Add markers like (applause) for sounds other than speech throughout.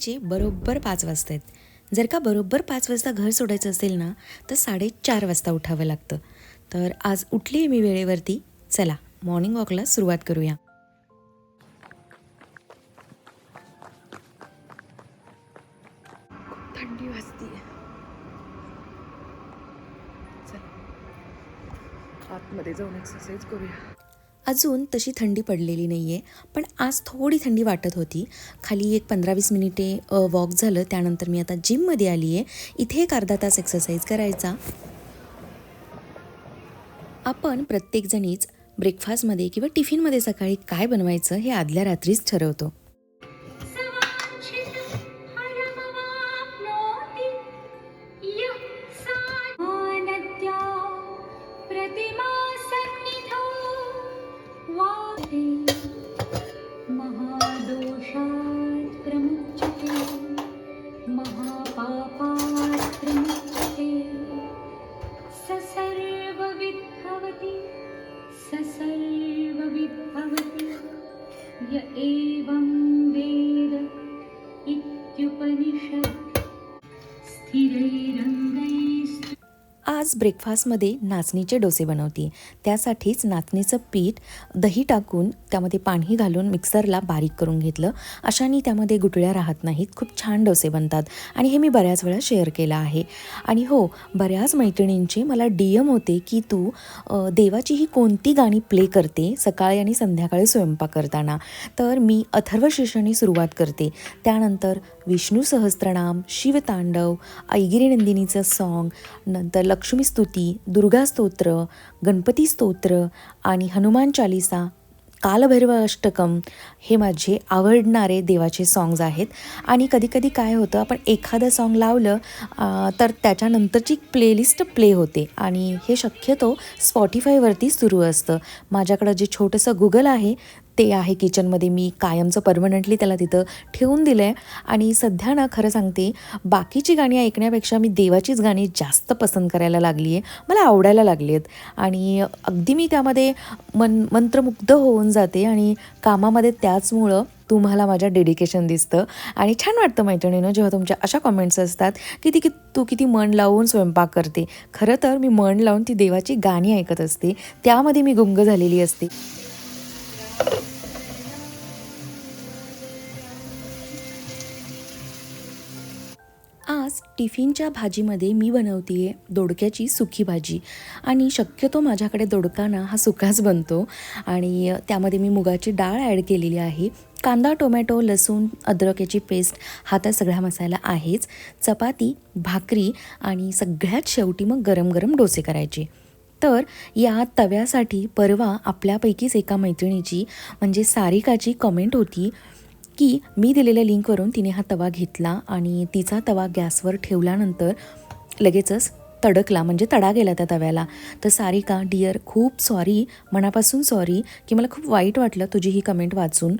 रात्रीची बरोबर पाच वाजता आहेत. जर का बरोबर पाच वाजता घर सोडायचं असेल ना तर साडेचार वाजता उठावं लागतं. तर आज उठली मी वेळेवरती. चला मॉर्निंग वॉकला सुरुवात करूया. थंडी वाजती आतमध्ये जाऊन एक्सरसाइज करूया. अजून तशी थंडी पडलेली नाही आहे पण आज थोडी थंडी वाटत होती. खाली एक पंधरा वीस मिनिटे वॉक झालं. त्यानंतर मी आता जिममध्ये आली आहे इथे एक अर्धा तास एक्सरसाइज करायचा. आपण प्रत्येकजणीच ब्रेकफास्टमध्ये किंवा टिफिनमध्ये सकाळी काय बनवायचं हे आदल्या रात्रीच ठरवतो. आज ब्रेकफास्टमध्ये नाचणीचे डोसे बनवते. त्यासाठीच नाचणीचं पीठ दही टाकून त्यामध्ये पाणी घालून मिक्सरला बारीक करून घेतलं. अशाने त्यामध्ये गुटळ्या राहत नाहीत. खूप छान डोसे बनतात. आणि हे मी बऱ्याच वेळा शेअर केलं आहे. आणि हो बऱ्याच मैत्रिणींचे मला डी एम होते की तू देवाची ही कोणती गाणी प्ले करते? सकाळी आणि संध्याकाळी स्वयंपाक करताना. तर मी अथर्व शिषणी सुरुवात करते. त्यानंतर विष्णू सहस्त्रनाम शिवतांडव ऐगिरी नंदिनीचं सॉन्ग नंतर लक्ष्मी स्तुती दुर्गा स्तोत्र गणपती स्तोत्र आणि हनुमान चालिसा कालभैरव अष्टकम हे माझे आवडणारे देवाचे सॉंग्ज आहेत. आणि कधीकधी काय होतं आपण एखादं सॉन्ग लावलं तर त्याच्यानंतरची प्लेलिस्ट प्ले होते. आणि हे शक्यतो स्पॉटीफायवरती सुरू असतं. माझ्याकडं जे छोटंसं गुगल आहे ते आहे किचनमध्ये. मी कायमचं परमनंटली त्याला तिथं ठेवून दिलं आहे आणि सध्या ना खरं सांगते बाकीची गाणी ऐकण्यापेक्षा मी देवाचीच गाणी जास्त पसंत करायला लागली आहे मला आवडायला लागली आहेत आणि अगदी मी त्यामध्ये मन मंत्रमुग्ध होऊन जाते आणि कामामध्ये त्याचमुळं तुम्हाला माझ्या डेडिकेशन दिसतं. आणि छान वाटतं मैत्रिणीनं जेव्हा तुमच्या अशा कमेंट्स असतात की ती की तू किती मन लावून स्वयंपाक करते. खरं तर मी मन लावून ती देवाची गाणी ऐकत असते. त्यामध्ये मी गुंग झालेली असते. आज टिफिनच्या भाजीमध्ये मी बनवते आहे दोडक्याची सुकी भाजी. आणि शक्यतो माझ्याकडे दोडकाना हा सुकाच बनतो. आणि त्यामध्ये मी मुगाची डाळ ॲड केलेली आहे. कांदा टोमॅटो लसूण अद्रक याची पेस्ट हा तर सगळा मसाला आहेच. चपाती भाकरी आणि सगळ्यात शेवटी मग गरम गरम डोसे करायचे. तर या तव्यासाठी परवा आपल्यापैकीच एका मैत्रिणीची म्हणजे सारिकाची कमेंट होती. की मी दिलेल्या लिंकवरून तिने हा तवा घेतला आणि तिचा तवा गॅसवर ठेवल्यानंतर लगेचच तडकला म्हणजे तडा गेला त्या तव्याला. तर सारिका डिअर खूप सॉरी मनापासून सॉरी की मला खूप वाईट वाटलं तुझी ही कमेंट वाचून.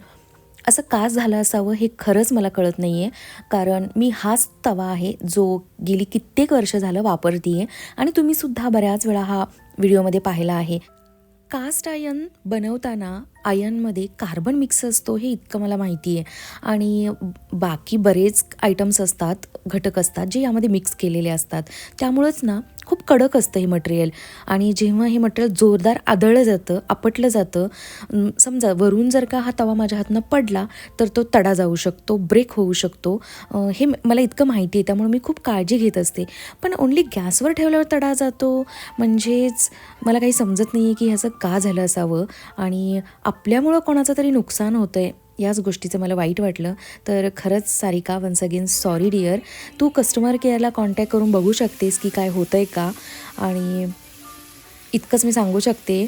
असं का झालं असावं हे खरंच मला कळत नाही आहे कारण मी हाच तवा आहे जो गेली कित्येक वर्ष झालं वापरते आहे आणि तुम्हीसुद्धा बऱ्याच वेळा हा व्हिडिओमध्ये पाहिला आहे. कास्ट आयन बनवताना आयनमध्ये कार्बन मिक्स असतो हे इतकं मला माहिती आहे. आणि बाकी बरेच आयटम्स असतात घटक असतात जे यामध्ये मिक्स केलेले असतात. त्यामुळंच ना खूप कडक असतं हे मटेरियल. आणि जेव्हा हे मटेरियल जोरदार आदळलं जातं आपटलं जातं समजा वरून जर का हा तवा माझ्या हातनं पडला तर तो तडा जाऊ शकतो ब्रेक होऊ शकतो. हे मला इतकं माहिती आहे त्यामुळे मी खूप काळजी घेत असते. पण ओन्ली गॅसवर ठेवल्यावर तडा जातो? म्हणजेच मला काही समजत नाही आहे की ह्याचं का झालं असावं? आणि आपल्यामुळं कोणाचं तरी नुकसान होतं आहे याच गोष्टीचं मला वाईट वाटलं. तर खरंच Sarika once again sorry dear तू कस्टमर केअरला कॉन्टॅक्ट करून बघू शकतेस की काय होतं आहे का? आणि इतकंच मी सांगू शकते.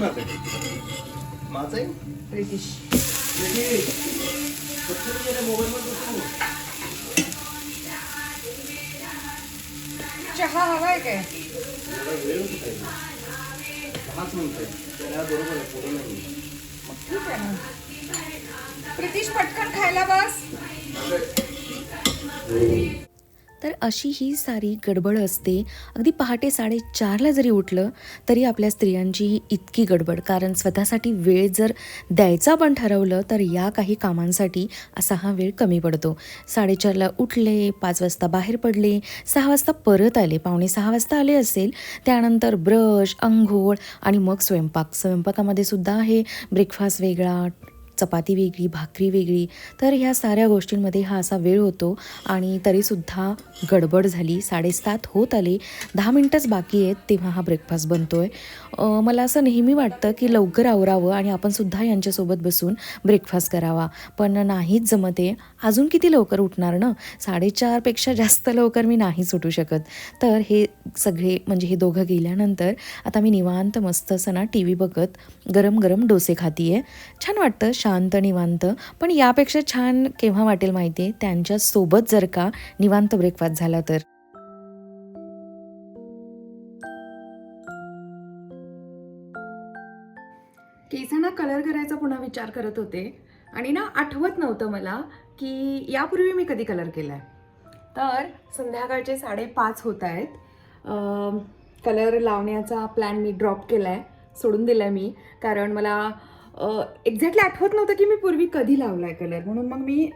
कुणाचं आहे? माझं आहे ब्रिटिश. मोबाईल मध्ये चहा हवाय काय? एवढा वेळ होतो काय दहाच मिनिटं त्याला बरोबर आहे पुढे नाही. ठीक आहे ना. प्रितीश पटकन खायला बस. तर अशी ही सारी गडबड असते. अगदी पहाटे साडेचारला जरी उठलं तरी आपल्या स्त्रियांची ही इतकी गडबड. कारण स्वतःसाठी वेळ जर द्यायचा पण ठरवलं तर या काही कामांसाठी असा हा वेळ कमी पडतो. साडेचारला उठले पाच वाजता बाहेर पडले सहा वाजता परत आले. पावणे सहा वाजता आले असेल त्यानंतर ब्रश अंघोळ आणि मग स्वयंपाक. स्वयंपाकामध्ये सुद्धा आहे ब्रेकफास्ट वेगळा चपाती वेगळी भाकरी वेगळी तर ह्या साऱ्या गोष्टींमध्ये हा असा वेळ होतो आणि तरीसुद्धा गडबड झाली साडेसात होत आले दहा मिनटंच बाकी आहेत तेव्हा हा ब्रेकफास्ट बनतो आहे मला असं नेहमी वाटतं की लवकर आवरावं आणि आपणसुद्धा यांच्यासोबत बसून ब्रेकफास्ट करावा. पण नाहीच जमते अजून किती लवकर उठणार ना? साडेचारपेक्षा जास्त लवकर मी नाही सुटू शकत. तर हे सगळे म्हणजे हे दोघं गेल्यानंतर आता मी निवांत मस्त असं ना टी व्ही बघत गरम गरम डोसे खाती आहे छान वाटतं. शांत निवांत. पण यापेक्षा छान केव्हा वाटेल माहिती आहे त्यांच्यासोबत जर का निवांत ब्रेकफास्ट झाला तर. केसांना कलर करायचा पुन्हा विचार करत होते. आणि ना आठवत नव्हतं मला की यापूर्वी मी कधी कलर केला आहे तर संध्याकाळचे साडेपाच होत आहेत. कलर लावण्याचा प्लॅन मी ड्रॉप केला आहे सोडून दिला आहे मी. कारण मला एक्झॅक्टली आठवत नव्हतं की मी पूर्वी कधी लावला आहे कलर म्हणून मग मी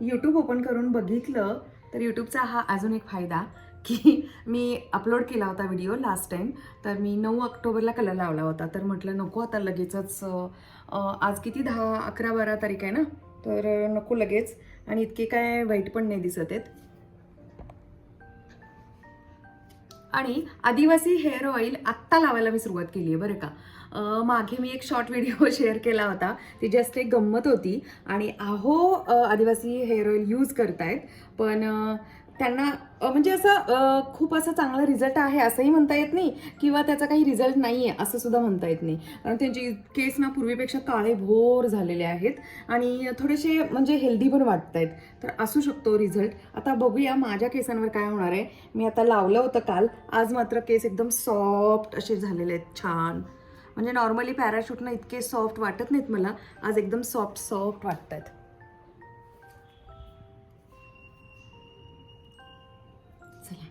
यूट्यूब ओपन करून बघितलं. तर यूट्यूबचा हा अजून एक फायदा की (laughs) मी अपलोड केला होता व्हिडिओ लास्ट टाईम तर मी नऊ ऑक्टोबरला कलर लावला होता. तर म्हटलं नको आता लगेचच आज किती? दहा अकरा बारा तारीख आहे ना? तर नको लगेच. आणि इतके काय वाईट पण नाही दिसत आहेत. आणि आदिवासी हेअर ऑइल आत्ता लावायला मी सुरुवात केली आहे बरं का? मागे मी एक शॉर्ट व्हिडिओ शेअर केला होता. ती जस्ट एक गंमत होती. आणि आहो आदिवासी हेअर ऑइल यूज करतायत. पण त्यांना म्हणजे असं खूप असा चांगला रिझल्ट आहे असंही म्हणता येत नाही. किंवा त्याचा काही रिझल्ट नाही आहे असं सुद्धा म्हणता येत नाही. कारण त्यांचे केस ना पूर्वीपेक्षा काळे भोर झालेले आहेत. आणि थोडेसे म्हणजे हेल्दी पण वाटत आहेत तर असू शकतो रिझल्ट आता बघूया माझ्या केसांवर काय होणार आहे. मी आता लावलं होतं काल. आज मात्र केस एकदम सॉफ्ट असे झालेले आहेत. छान. म्हणजे नॉर्मली पॅराशूटनं इतके सॉफ्ट वाटत नाहीत मला. आज एकदम सॉफ्ट सॉफ्ट वाटत आहेत चला.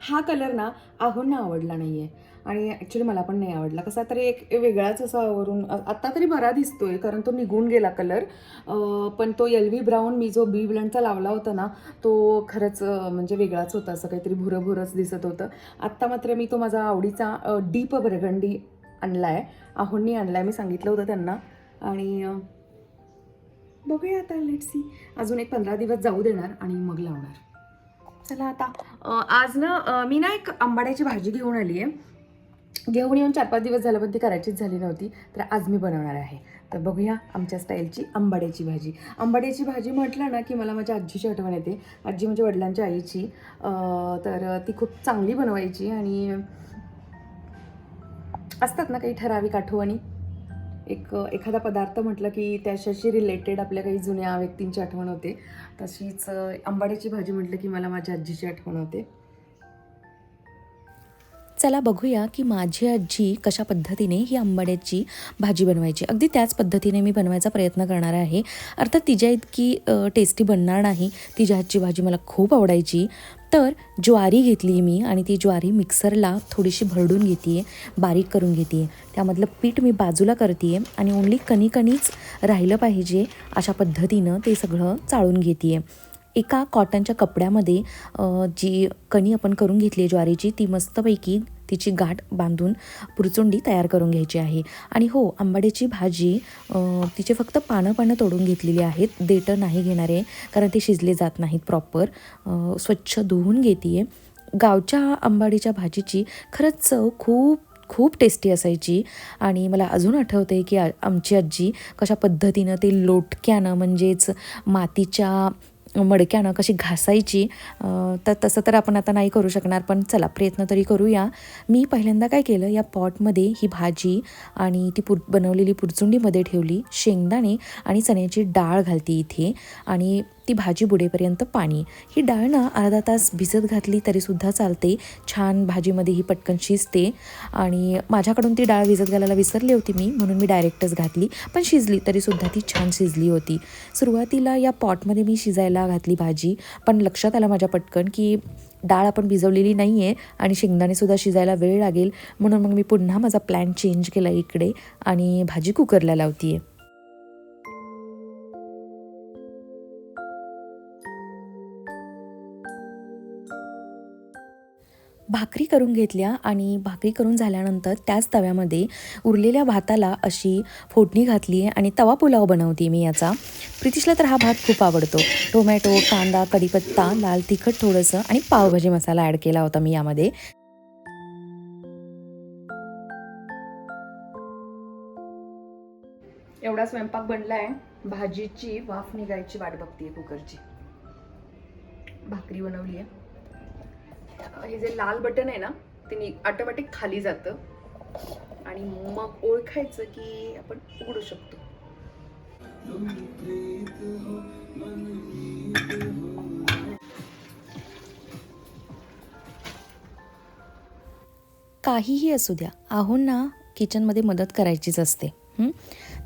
हा कलर ना आहोंना आवडला नाही आहे आणि ॲक्च्युली मला पण नाही आवडला. कसा तरी एक वेगळाच असा वरून आत्ता तरी बरा दिसतोय कारण तो निघून गेला कलर पण तो एल्वी ब्राऊन मी जो बी ब्लंडचा लावला होता ना तो खरंच म्हणजे वेगळाच होता. असं काहीतरी भुरं भुरंच दिसत होतं. आत्ता मात्र मी तो माझा आवडीचा डीप बरगंडी आणला आहे आहोंनी आणला आहे मी सांगितलं होतं त्यांना. आणि बघूया आता लेट सी अजून एक पंधरा दिवस जाऊ देणार आणि मग लावणार. चला आता आज ना मी ना एक आंबाड्याची भाजी घेऊन आली आहे घेऊन येऊन चार पाच दिवस झालं पण ती करायचीच झाली नव्हती. तर आज मी बनवणार आहे. तर बघूया आमच्या स्टाईलची आंबाड्याची भाजी. आंबाड्याची भाजी म्हटलं ना की मला माझ्या आजीची आठवण येते. आजी म्हणजे वडिलांच्या आईची. तर ती खूप चांगली बनवायची आणि असतात ना काही ठराविक आठवणी. एक एखादा पदार्थ म्हटलं की त्याच्याशी रिलेटेड आपल्या काही जुन्या व्यक्तींची आठवण होते. तशीच आंबाड्याची भाजी म्हटलं की मला माझ्या आजीची आठवण होते. चला बघूया की माझी आजी कशा पद्धतीने ही आंबाड्याची भाजी बनवायची. अगदी त्याच पद्धतीने मी बनवायचा प्रयत्न करणार आहे. अर्थात तिच्या इतकी टेस्टी बनणार नाही. तिच्या हातची भाजी मला खूप आवडायची. तर ज्वारी घेतली मी आणि ती ज्वारी मिक्सरला थोडीशी भरडून घेते आहे बारीक करून घेते आहे त्यामधलं पीठ मी बाजूला करते आहे आणि ओन्ली कणीकणीच राहिलं पाहिजे अशा पद्धतीनं ते सगळं चाळून घेते आहे एका कॉटनच्या कपड्यामध्ये जी कणी आपण करून घेतली आहे ज्वारीची ती मस्तपैकी तिची गाठ बांधून पुरचुंडी तयार करून घ्यायची आहे. आणि हो आंबाड्याची भाजी तिचे फक्त पानं पानं तोडून घेतलेली आहेत. देटं नाही घेणारे कारण ते शिजले जात नाहीत प्रॉपर स्वच्छ धुवून घेते गावच्या आंबाडीच्या भाजीची खरंच चव खूप खूप टेस्टी असायची. आणि मला अजून आठवते की आ- आमची आजी कशा पद्धतीनं ते लोटक्यानं म्हणजेच मातीच्या मडक्यानं कशी घासायची तर तसं तर आपण आता नाही करू शकणार पण चला प्रयत्न तरी करूया. मी पहिल्यांदा काय केलं या पॉटमध्ये ही भाजी आणि ती पुर बनवलेली पुरचुंडीमध्ये ठेवली शेंगदाणे आणि चण्याची डाळ घालते इथे आणि ती भाजी बुडेपर्यंत पाणी. ही डाळ ना अर्धा तास भिजत घातली तरीसुद्धा चालते छान भाजीमध्ये ही पटकन शिजते आणि माझ्याकडून ती डाळ भिजत घालायला विसरली होती मी म्हणून मी डायरेक्टच घातली पण शिजली तरीसुद्धा ती छान शिजली होती. सुरुवातीला या पॉटमध्ये मी शिजायला घातली भाजी. पण लक्षात आलं माझ्या पटकन की डाळ आपण भिजवलेली नाही आहे आणि शेंगदाणेसुद्धा शिजायला वेळ लागेल. म्हणून मग मी पुन्हा माझा प्लॅन चेंज केला इकडे आणि भाजी कुकरला लावती आहे भाकरी करून घेतल्या आणि भाकरी करून झाल्यानंतर त्याच तव्यामध्ये उरलेल्या भाताला अशी फोडणी घातली आहे आणि तवा पुलाव बनवते मी याचा. प्रितिशला तर हा भात खूप आवडतो. टोमॅटो कांदा कढीपत्ता लाल तिखट थोडंसं आणि पावभाजी मसाला ॲड केला होता मी यामध्ये. एवढा स्वयंपाक बनला आहे भाजीची वाफ निघायची वाट बघते कुकरची. भाकरी बनवली आहे हे जे लाल बटन आहे ना ते ऑटोमॅटिक खाली जातं. आणि मग ओळखायचं की आपण उघडू शकतो. काहीही असू द्या आहोंना किचनमध्ये मदत करायचीच असते. हम्म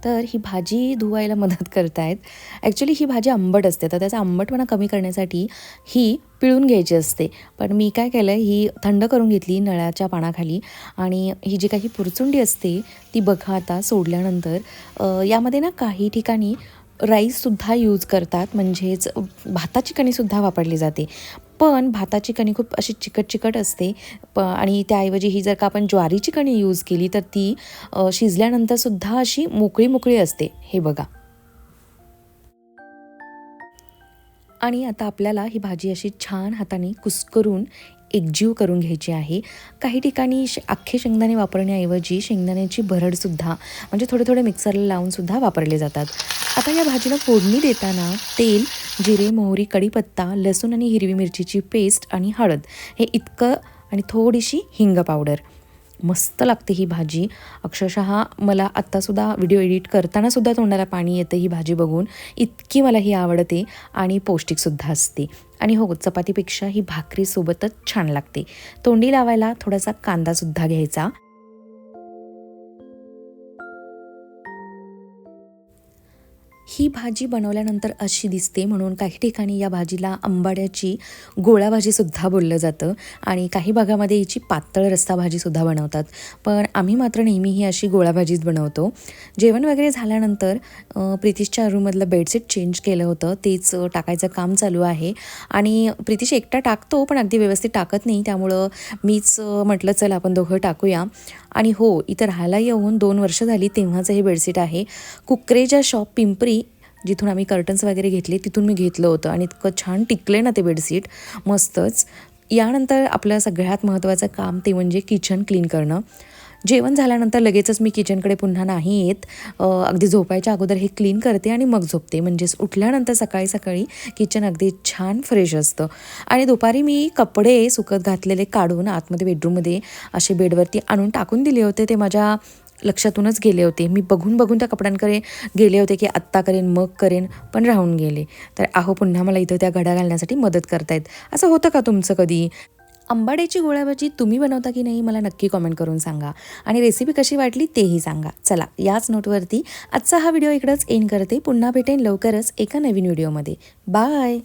तर ही भाजी धुवायला मदत करतायत. ॲक्च्युली ही भाजी आंबट असते. तर त्याचा आंबटपणा कमी करण्यासाठी ही पिळून घ्यायची असते. पण मी काय केलं ही थंड करून घेतली नळाच्या पानाखाली आणि ही जी काही पुरचुंडी असते ती बघा आता सोडल्यानंतर यामध्ये ना काही ठिकाणी राईससुद्धा यूज करतात म्हणजेच भाताची कणीसुद्धा वापरली जाते. पण भाताची कणी खूप अशी चिकट चिकट असते. प आणि त्याऐवजी ही जर का आपण ज्वारीची कणी यूज केली तर ती शिजल्यानंतरसुद्धा अशी मोकळी मोकळी असते. हे बघा. आणि आता आपल्याला ही भाजी अशी छान हाताने कुस्करून एकजीव करून घ्यायची आहे. काही ठिकाणी श अख्खे शेंगदाणे वापरण्याऐवजी शेंगदाण्याची भरडसुद्धा म्हणजे थोडे थोडे मिक्सरला लावूनसुद्धा वापरले जातात. आता या भाजीला फोडणी देताना तेल जिरे मोहरी कढीपत्ता लसूण आणि हिरवी मिरचीची पेस्ट आणि हळद हे इतकं आणि थोडीशी हिंग पावडर. मस्त लागते ही भाजी. अक्षरशः मला आत्तासुद्धा व्हिडिओ एडिट करतानासुद्धा तोंडाला पाणी येतं ही भाजी बघून. इतकी मला ही आवडते आणि पौष्टिकसुद्धा असते. आणि हो चपातीपेक्षा ही भाकरीसोबतच छान लागते. तोंडी लावायला थोडासा कांदासुद्धा घ्यायचा. ही भाजी बनवल्यानंतर अशी दिसते म्हणून काही ठिकाणी या भाजीला आंबाड्याची गोळा भाजीसुद्धा बोललं जातं आणि काही भागामध्ये हिची पातळ रस्सा भाजीसुद्धा बनवतात. पण आम्ही मात्र नेहमी ही अशी गोळा भाजीच बनवतो. जेवण वगैरे झाल्यानंतर प्रितीशच्या रूममधलं बेडशीट चेंज केलं होतं. तेच टाकायचं काम चालू आहे. आणि प्रितीश एकटा टाकतो पण अगदी व्यवस्थित टाकत नाही. त्यामुळं मीच म्हटलं चल आपण दोघं टाकूया. आणि हो इथं राहायला येऊन दोन वर्ष झाली तेव्हाचं हे बेडशीट आहे. कुकरेजा शॉप पिंपरी जिथून आम्ही कर्टन्स वगैरे घेतले तिथून मी घेतलं होतं आणि इतकं छान टिकले ना ते बेडशीट. मस्तच. यानंतर आपलं सगळ्यात महत्त्वाचं काम ते म्हणजे किचन क्लीन करणं. जेवण झाल्यानंतर लगेचच मी किचनकडे पुन्हा नाही येत अगदी झोपायच्या अगोदर हे क्लीन करते आणि मग झोपते. म्हणजेच उठल्यानंतर सकाळी सकाळी किचन अगदी छान फ्रेश असतं. आणि दुपारी मी कपडे सुकत घातलेले काढून आतमध्ये बेडरूममध्ये असे बेडवरती आणून टाकून दिले होते. ते माझ्या लक्षातूनच गेले होते. मी बघून बघून त्या कपड्यांकडे गेले होते की आत्ता करेन मग करेन पण राहून गेले. तर आहो पुन्हा मला इथं त्या घड्या घालण्यासाठी मदत करतायत. असं होतं का तुमचं कधी? आंबाड्याची गोळ्याभाजी तुम्ही बनवता की नाही मला नक्की कॉमेंट करून सांगा. आणि रेसिपी कशी वाटली तेही सांगा. चला याच नोटवरती आजचा हा व्हिडिओ इकडंच एंड करते. पुन्हा भेटेन लवकरच एका नवीन व्हिडिओमध्ये बाय